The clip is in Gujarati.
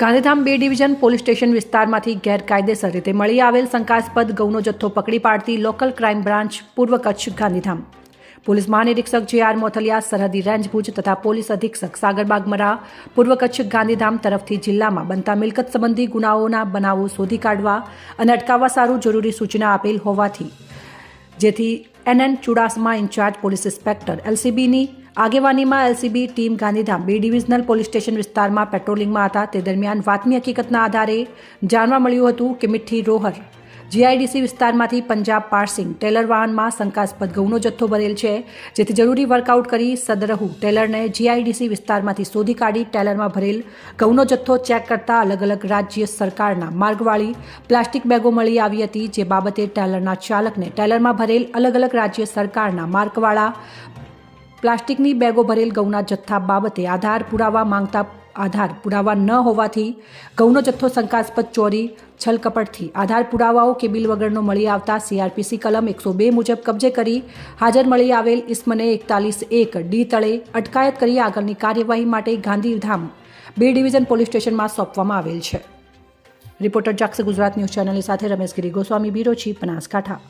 ગાંધીધામ બે ડિવિઝન પોલીસ સ્ટેશન વિસ્તારમાંથી ગેરકાયદેસર રીતે મળી આવેલ શંકાસ્પદ ગૌનો જથ્થો પકડી પાડતી લોકલ ક્રાઇમ બ્રાન્ચ પૂર્વ કચ્છ ગાંધીધામ. પોલીસ મહાનિરીક્ષક જે આર મોથલિયા, સરહદી રેન્જ ભુજ તથા પોલીસ અધિક્ષક સાગર બાગમરા પૂર્વ કચ્છ ગાંધીધામ તરફથી જિલ્લામાં બનતા મિલકત સંબંધી ગુનાઓના બનાવો શોધી કાઢવા અને અટકાવવા સારું જરૂરી સૂચના આપેલ હોવાથી જેથી N N Chudasama in-charge police inspector એલસીબીની આગેવાનીમાં LCB team Gandhidham B divisional police station વિસ્તારમાં પેટ્રોલિંગમાં હતા. તે દરમિયાન વાતની હકીકતના આધારે જાણવા મળ્યું હતું કે મિઠ્ઠી રોહર જીઆઈડીસી વિસ્તારમાંથી પંજાબ પાર્સિંગ ટેલર વાહનમાં શંકાસ્પદ ઘઉંનો જથ્થો ભરેલ છે. જેથી જરૂરી વર્કઆઉટ કરી સદરહુ ટેલરને જીઆઈડીસી વિસ્તારમાંથી શોધી કાઢી ટેલરમાં ભરેલ ઘઉંનો જથ્થો ચેક કરતા અલગ અલગ રાજ્ય સરકારના માર્ગવાળી પ્લાસ્ટિક બેગો મળી આવી હતી. જે બાબતે ટેલરના ચાલકને ટેલરમાં ભરેલ અલગ અલગ રાજ્ય સરકારના માર્કવાળા પ્લાસ્ટિકની બેગો ભરેલ ઘઉંના જથ્થા બાબતે આધાર પુરાવા માંગતા આધાર પુરાવા ન હોવાથી ઘઉંનો જથ્થો શંકાસ્પદ ચોરી, છલકપટથી. આધાર પુરાવાઓ કે બિલ વગરનો મળી આવતા સીઆરપીસી કલમ એકસો બે મુજબ કબજે કરી હાજર મળી આવેલ ઇસ્મને એકતાલીસ એક ડી તળે અટકાયત કરી આગળની કાર્યવાહી માટે ગાંધીધામ બે ડિવિઝન પોલીસ સ્ટેશનમાં સોંપવામાં આવેલ છે. રિપોર્ટર જાક્સ ગુજરાત ન્યૂઝ ચેનલની સાથે રમેશ ગિરી ગોસ્વામી બીરોચી બનાસકાંઠા.